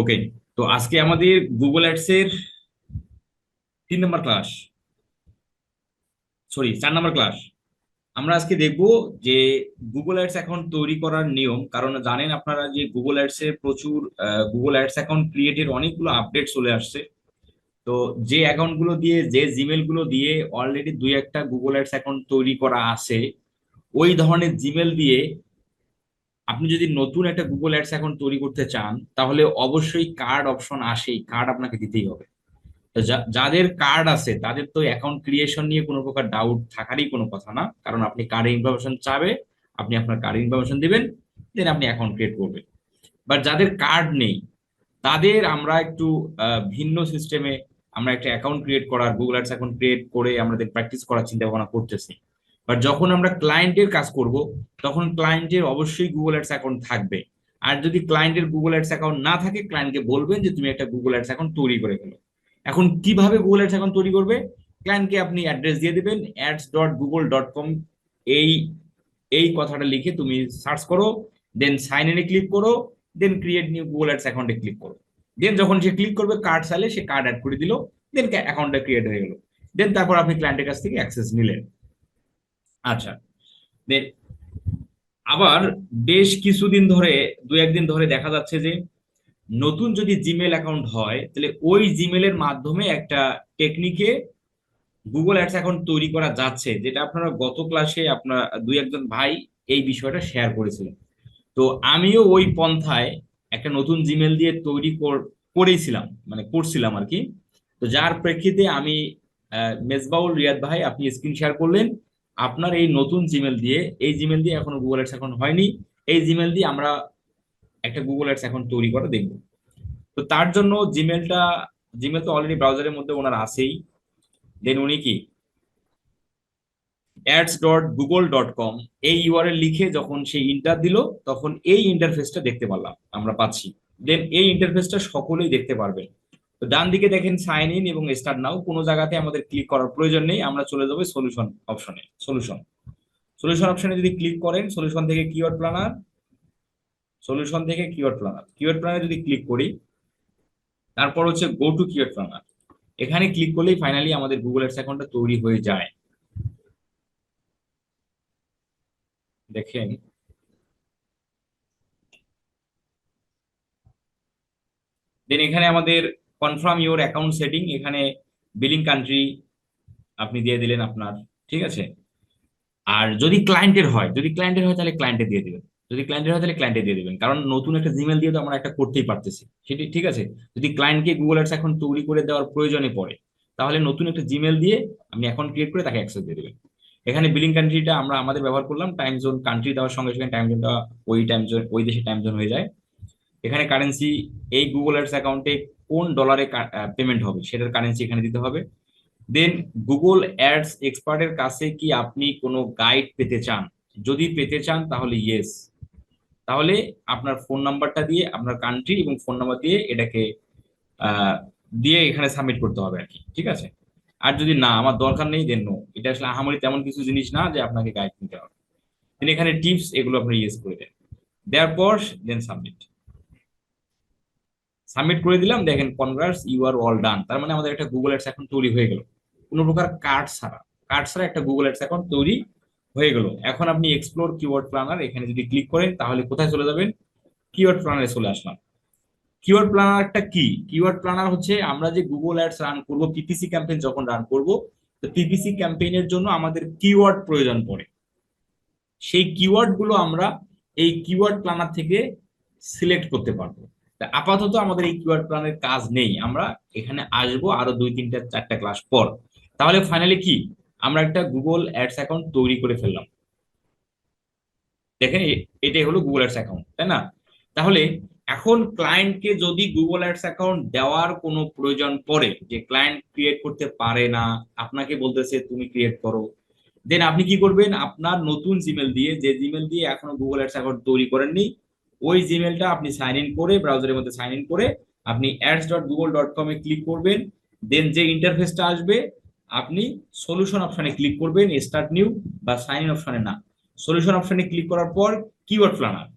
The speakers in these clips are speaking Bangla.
ওকে তো আজকে আমাদের গুগল অ্যাডস এর তিন নম্বর ক্লাস সরি চার নম্বর ক্লাস আমরা আজকে দেখব যে গুগল অ্যাডস অ্যাকাউন্ট তৈরি করার নিয়ম, কারণ জানেন আপনারা যে গুগল অ্যাডস এর প্রচুর গুগল অ্যাডস অ্যাকাউন্ট ক্রিয়েটের অনেকগুলো আপডেট চলে আসছে। তো যে অ্যাকাউন্টগুলো দিয়ে, যে জিমেলগুলো দিয়ে অলরেডি দুই একটা গুগল অ্যাডস অ্যাকাউন্ট তৈরি করা আছে, ওই ধরনের জিমেল দিয়ে আপনি যদি নতুন একটা গুগল অ্যাডস এখন তৈরি করতে চান, তাহলে অবশ্যই কার্ড অপশন আসেই। কার্ড আপনাকে দিতেই হবে। যাদের কার্ড আছে, তাদের তো অ্যাকাউন্ট ক্রিয়েশন নিয়ে কোনো প্রকার ডাউট থাকারই কোনো কথা না। কারণ আপনি কার্ডের ইনফরমেশন চাবে, আপনি আপনার কার্ডের ইনফরমেশন দিবেন দেন আপনি অ্যাকাউন্ট ক্রিয়েট করবেন। বাট যাদের কার্ড নেই, তাদের আমরা একটু ভিন্ন সিস্টেমে আমরা একটা অ্যাকাউন্ট ক্রিয়েট করার গুগল অ্যাডস অ্যাকাউন্ট ক্রিয়েট করে আমাদের প্র্যাকটিস করার চিন্তা ভাবনা করতেছি। বাট যখন আমরা ক্লায়েন্টের কাজ করব, তখন ক্লায়েন্টের অবশ্যই গুগল অ্যাডস অ্যাকাউন্ট থাকবে। আর যদি ক্লায়েন্টের গুগল অ্যাডস অ্যাকাউন্ট না থাকে ক্লায়েন্টকে বলবেন যে তুমি একটা গুগল অ্যাডস অ্যাকাউন্ট তৈরি করে ফেলো। এখন কীভাবে গুগল অ্যাডস অ্যাকাউন্ট তৈরি করবে? ক্লায়েন্টকে আপনি অ্যাড্রেস দিয়ে দেবেন ads dot Google dot com এই এই কথাটা লিখে তুমি সার্চ করো দেন সাইন ইনে ক্লিক করো then create new Google ads অ্যাকাউন্টে ক্লিক করো। দেন যখন সে ক্লিক করবে কার্ড চাইলে সে কার্ড অ্যাড করে দিল দেন অ্যাকাউন্টটা ক্রিয়েট হয়ে গেল। দেন তারপর আপনি ক্লায়েন্টের কাছ থেকে অ্যাক্সেস নিলেন। আচ্ছা। আবার বেশ কিছুদিন ধরে, দু একদিন ধরে দেখা যাচ্ছে যে, নতুন যদি জিমেল অ্যাকাউন্ট হয়, তাহলে ওই জিমেলের মাধ্যমে একটা টেকনিকে গুগল অ্যাডস অ্যাকাউন্ট তৈরি করা যাচ্ছে, যেটা আপনারা গত ক্লাসে আপনার দুই একজন ভাই এই বিষয়টা শেয়ার করেছিলেন। তো আমিও ওই পন্থায় একটা নতুন জিমেল দিয়ে তৈরি কর- করেছিলাম মানে করছিলাম আর কি। তো যার প্রেক্ষিতে আমি মেজবাউল রিয়াদ ভাই, আপনি স্ক্রিন শেয়ার করলেন। আপনার এই নতুন জিমেল দিয়ে, এই জিমেল দিয়ে এখনও গুগল অ্যাডস এখন হয়নি, এই জিমেল দিয়ে আমরা একটা গুগল অ্যাডস এখন তৈরি করে দেখব। তো তার জন্য জিমেলটা জিমেল তো অলরেডি ব্রাউজারের মধ্যে ওনার আছেই। দেন উনি কি? Ads dot Google dot com এই ইউআরএল লিখে যখন সেই ইন্টার দিল, তখন এই ইন্টারফেসটা দেখতে পারলাম, আমরা পাচ্ছি। দেন এই ইন্টারফেসটা সকলেই দেখতে পারবেন। তো ডান দিকে দেখেন সাইন ইন এবং স্টার্ট নাও কোনো জায়গাতে আমাদের ক্লিক করার প্রয়োজন নেই, আমরা চলে যাব সলিউশন অপশনে সলিউশন সলিউশন অপশনে যদি ক্লিক করেন সলিউশন থেকে কিওয়ার্ড প্ল্যানার সলিউশন থেকে কিওয়ার্ড প্ল্যানার কিওয়ার্ড প্ল্যানার যদি ক্লিক করি, তারপর হচ্ছে গো টু কিওয়ার্ড প্ল্যানার এখানে ক্লিক করলেই ফাইনালি আমাদের গুগল অ্যাডস অ্যাকাউন্টটা তৈরি হয়ে যায়। দেখেন দেন এখানে আমাদের কনফার্ম ইওর অ্যাকাউন্ট সেটিং এখানে বিলিং কান্ট্রি আপনি দিয়ে দিলেন আপনার, ঠিক আছে? আর যদি ক্লায়েন্টের হয়, যদি ক্লায়েন্টের হয় তাহলে ক্লায়েন্টে দিয়ে দেবেন। যদি ক্লায়েন্টের হয় তাহলে ক্লায়েন্টে দিয়ে দেবেন। কারণ নতুন একটা জিমেল দিয়ে তো আমরা একটা করতেই পারতেছি। সেটি, ঠিক আছে? যদি ক্লায়েন্টকে গুগল অ্যাডস এখন তৈরি করে দেওয়ার প্রয়োজনে পড়ে, তাহলে নতুন একটা জিমেল দিয়ে আপনি অ্যাকাউন্ট ক্রিয়েট করে তাকে অ্যাক্সেস দিয়ে দেবেন। এখানে বিলিং কান্ট্রিটা আমরা আমাদের ব্যবহার করলাম টাইম জোন কান্ট্রি দেওয়ার সঙ্গে সঙ্গে টাইম জোনটা ওই টাইম জোন ওই দেশে টাইম জোন হয়ে যায়। এখানে কারেন্সি এই গুগল অ্যাডস অ্যাকাউন্টে কোন ডলারে পেমেন্ট হবে, সেটার কারেন্সি এখানে দিতে হবে। দেন গুগল অ্যাডস এক্সপার্টের কাছে কি আপনি কোনো গাইড পেতে চান? যদি পেতে চান, তাহলে ইয়েস তাহলে আপনার ফোন নাম্বারটা দিয়ে, আপনার কান্ট্রি এবং ফোন নাম্বার দিয়ে এটাকে দিয়ে এখানে সাবমিট করতে হবে আর কি, ঠিক আছে? আর যদি না, আমার দরকার নেই দেন নো এটা আসলে আহামরি তেমন কিছু জিনিস না যে আপনাকে গাইড নিতে হবে। এখানে টিপস এগুলো আপনি ইউজ করে দেন। দেওয়ার পর দেন সাবমিট সাবমিট করে দিলাম, দেখেন congrats you are all done তার মানে আমাদের একটা গুগল অ্যাডস অ্যাকাউন্ট তৈরি হয়ে গেল। কোনো প্রকার কার্ড ছাড়া। কার্ড ছাড়া একটা গুগল অ্যাডস অ্যাকাউন্ট তৈরি হয়ে গেল। এখন আপনি এক্সপ্লোর কিওয়ার্ড প্ল্যানার এখানে যদি ক্লিক করেন, তাহলে কোথায় চলে যাবেন? কিওয়ার্ড প্ল্যানারে চলে আসলাম। কিওয়ার্ড প্ল্যানারটা কি? কিওয়ার্ড প্ল্যানার হচ্ছে আমরা যে গুগল অ্যাডস রান করব পিপিসি ক্যাম্পেইন যখন রান করব, তো পিপিসি ক্যাম্পেইনের জন্য আমাদের কিওয়ার্ড প্রয়োজন পড়ে। সেই কিওয়ার্ডগুলো আমরা এই কিওয়ার্ড প্ল্যানার থেকে সিলেক্ট করতে পারব। আপাতত আমাদের এই কিওয়ার্ড প্ল্যানের কাজ নেই। আমরা এখানে আসব আরও দুই, তিনটা, চারটা ক্লাস পর। তাহলে ফাইনালি কি? আমরা একটা গুগল অ্যাডস অ্যাকাউন্ট তৈরি করে ফেললাম। দেখেন এটাই হলো গুগল অ্যাডস অ্যাকাউন্ট তাই না? তাহলে এখন ক্লায়েন্টকে যদি গুগল অ্যাডস অ্যাকাউন্ট দেওয়ার কোনো প্রয়োজন পড়ে, যে ক্লায়েন্ট ক্রিয়েট করতে পারে না, আপনাকে বলতেছে, তুমি ক্রিয়েট করো। দেন আপনি কি করবেন? আপনার নতুন জিমেল দিয়ে, যে জিমেল দিয়ে এখনও গুগল অ্যাডস অ্যাকাউন্ট তৈরি করেননি ওই জিমেলটা আপনি সাইন ইন করে ব্রাউজারের মধ্যে সাইন ইন করে, আপনি অ্যাডস ডট গুগল ডট কমে ক্লিক করবেন দেন যে ইন্টারফেসটা আসবে, আপনি সলিউশন অপশনে ক্লিক করবেন স্টার্ট নিউ বা সাইন ইন অপশনে না। সলিউশন অপশনে ক্লিক করার পর কিওয়ার্ড প্ল্যানার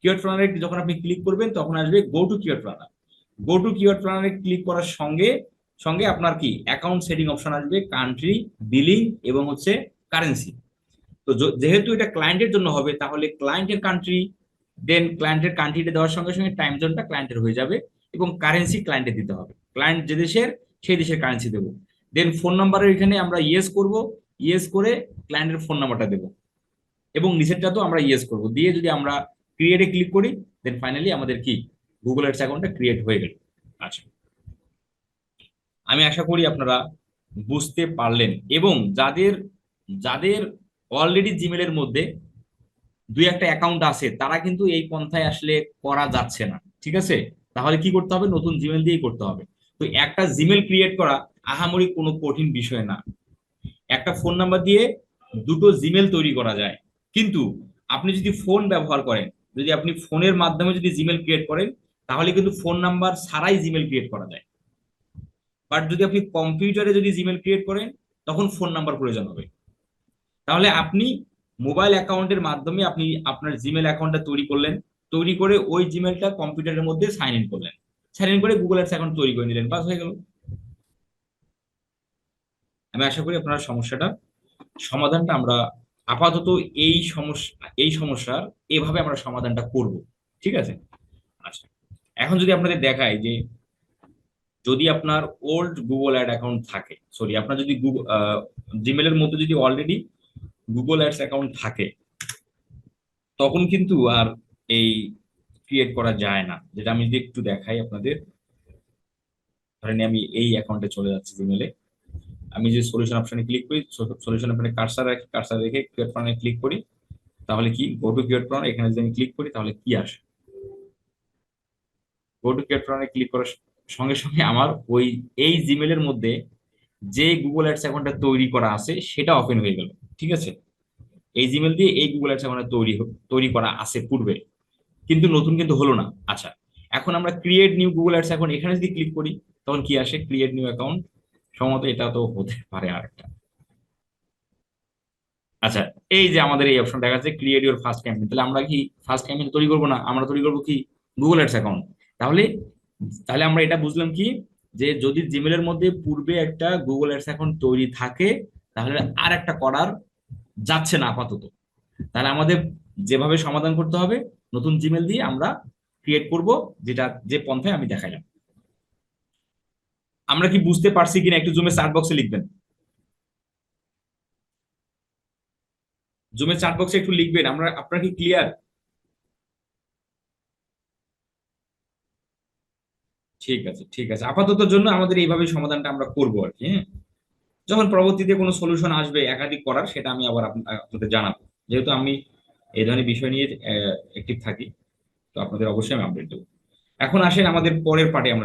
কিওয়ার্ড প্ল্যানারে যখন আপনি ক্লিক করবেন, তখন আসবে go to keyword planner go to keyword প্ল্যানারে click করার সঙ্গে সঙ্গে আপনার কি? অ্যাকাউন্ট সেটিং অপশন আসবে কান্ট্রি বিলিং এবং হচ্ছে কারেন্সি তো যেহেতু এটা ক্লায়েন্টের জন্য হবে, তাহলে ক্লায়েন্টের কান্ট্রি দেন ক্লায়েন্টের কান্ট্রিটা দেওয়ার সঙ্গে সঙ্গে টাইম জোনটা ক্লায়েন্টের হয়ে যাবে এবং কারেন্সি ক্লায়েন্টে দিতে হবে। ক্লায়েন্ট যে দেশের, সেই দেশের কারেন্সি দেবো। দেন ফোন নাম্বারের এখানে আমরা ইয়েস করব। ইয়েস করে ক্লায়েন্টের ফোন নাম্বারটা দেবো। এবং নিচেরটা তো আমরা ইয়েস করব। দিয়ে যদি আমরা ক্রিয়েটে ক্লিক করি দেন ফাইনালি আমাদের কি? গুগল অ্যাডস অ্যাকাউন্টটা ক্রিয়েট হয়ে গেল। আচ্ছা। আমি আশা করি আপনারা বুঝতে পারলেন। এবং যাদের যাদের অলরেডি জিমেলের মধ্যে দুই একটা অ্যাকাউন্ট আছে, তারা কিন্তু এই পন্থায় আসলে করা যাচ্ছে না, ঠিক আছে? তাহলে কি করতে হবে? নতুন জিমেল দিয়েই করতে হবে। তো একটা জিমেল ক্রিয়েট করা আহামরি কোনো কঠিন বিষয় না। একটা ফোন নাম্বার দিয়ে দুটো জিমেল তৈরি করা যায়। কিন্তু আপনি যদি ফোন ব্যবহার করেন, যদি আপনি ফোনের মাধ্যমে যদি জিমেল ক্রিয়েট করেন, তাহলে কিন্তু ফোন নাম্বার ছাড়াই জিমেল ক্রিয়েট করা যায়। বাট যদি আপনি কম্পিউটারে যদি জিমেল ক্রিয়েট করেন, তখন ফোন নাম্বার প্রয়োজন হবে। তাহলে আপনি মোবাইল অ্যাকাউন্টের মাধ্যমে আপনি আপনার জিমেল অ্যাকাউন্টটা তৈরি করলেন, তৈরি করে ওই জিমেলটা কম্পিউটারের মধ্যে সাইন ইন করলেন। সাইন ইন করে গুগল অ্যাকাউন্ট তৈরি করে নিলেন, বাস হয়ে গেল। আমি আশা করি আপনার সমস্যাটা, সমাধানটা আমরা আপাতত এই সমস্যা, এই সমস্যার এভাবে আমরা সমাধানটা করব, ঠিক আছে? আচ্ছা এখন যদি আপনাদের দেখায় যে যদি আপনার ওল্ড গুগল অ্যাড অ্যাকাউন্ট থাকে সরি আপনার যদি গুগল জিমেলের মধ্যে যদি অলরেডি গুগল অ্যাডস অ্যাকাউন্ট থাকে, তখন কিন্তু আর এই ক্রিয়েট করা যায় না। যেটা আমি যদি একটু দেখাই আপনাদের, ধরেন আমি এই অ্যাকাউন্টে চলে যাচ্ছি জিমেলে আমি যে সলিউশন অপশনে ক্লিক করি সলিউশন অপশনে কার্সার রাখি কার্সার রেখে ক্রিয়েট প্ল্যানে ক্লিক করি, তাহলে কি? গো টু ক্রিয়েট প্ল্যান এখানে যদি আমি ক্লিক করি, তাহলে কি আসে? গো টু ক্রিয়েট প্ল্যানে ক্লিক করার সঙ্গে সঙ্গে আমার ওই এই জিমেলের মধ্যে যে গুগল অ্যাডস অ্যাকাউন্টটা তৈরি করা আছে, সেটা ওপেন হয়ে গেল। ঠিক আছে? এই জিমেল দিয়ে এই গুগল অ্যাডস অ্যাকাউন্টটা তৈরি তৈরি করা আছে পূর্বে, কিন্তু নতুন কিন্তু হলো না। আচ্ছা এখন আমরা ক্রিয়েট নিউ গুগল অ্যাডস এখন এখানে যদি ক্লিক করি, তখন কি আসে? ক্রিয়েট নিউ অ্যাকাউন্ট সম্ভবত এটা তো হতে পারে আর একটা আচ্ছা এই যে আমাদের এই অপশন দেখা যাচ্ছে ক্রিয়েট ইউর ফার্স্ট ক্যাম্পেইন তাহলে আমরা কি ফার্স্ট ক্যাম্পেইন তৈরি করব না? আমরা তৈরি করব কি? গুগল অ্যাডস অ্যাকাউন্ট তাহলে তাহলে আমরা এটা বুঝলাম কি? যে যদি জিমেলের মধ্যে পূর্বে একটা গুগল অ্যাডস অ্যাকাউন্ট তৈরি থাকে তাহলে আর একটা করার যাচ্ছে না আপাতত। তাহলে আমাদের যেভাবে সমাধান করতে হবে, নতুন জিমেল দিয়ে আমরা ক্রিয়েট করব, যেটা যে পন্থায় আমি দেখাইলাম। আমরা কি বুঝতে পারছি কিনা একটু জুমে চার্ট বক্সে লিখবেন। জুমে চার্ট বক্সে একটু লিখবেন, আমরা, আপনার কি ক্লিয়ার ঠিক আছে ঠিক আছে। আপাতত জন্য আমাদের এইভাবে সমাধানটা আমরা করব আর কি হ্যাঁ? যখন পরবর্তীতে কোনো সলিউশন আসবে একাধিক করার, সেটা আমি আবার আপ- আপনাদের জানাব। যেহেতু আমি এই ধরনের বিষয় নিয়ে অ্যাক্টিভ থাকি, তো আপনাদের অবশ্যই আমি আপডেট দেবো। এখন আসেন আমাদের পরের পার্টে আমরা